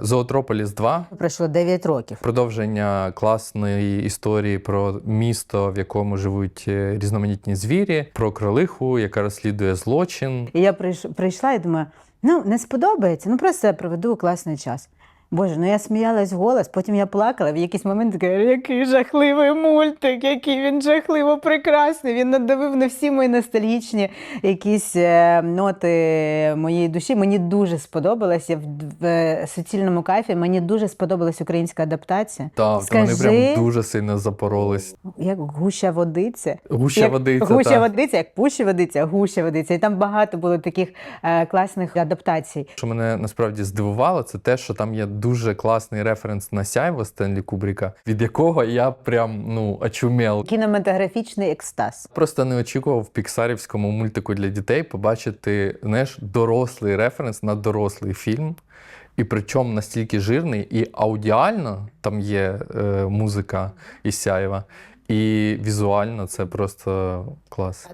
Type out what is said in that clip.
Зоотрополіс 2 Пройшло 9 років. продовження класної історії про місто, в якому живуть е, різноманітні звірі, про кролиху, яка розслідує злочин. І я прийш- прийшла і думаю, ну не сподобається, ну просто я проведу класний час. Боже, ну я сміялась в голос, потім я плакала. В якийсь момент така, який жахливий мультик, який він жахливо прекрасний. Він надавив на всі мої ностальгічні якісь е, ноти моєї душі. Мені дуже сподобалося в, в е, суцільному кайфі. Мені дуже сподобалась українська адаптація. Так, то вони прям дуже сильно запоролись. Як гуща водиця. Гуща як водиця. Гуща та. водиця, як пуща водиця, гуща водиця. І там багато було таких е, класних адаптацій. Що мене насправді здивувало, це те, що там є дуже класний референс на сяйво Стенлі Кубріка, від якого я прям ну очумел. Кінематографічний екстаз. Просто не очікував в піксарівському мультику для дітей побачити знаєш, дорослий референс на дорослий фільм. І причому настільки жирний, і аудіально там є е, музика із Сяєва, і візуально це просто клас.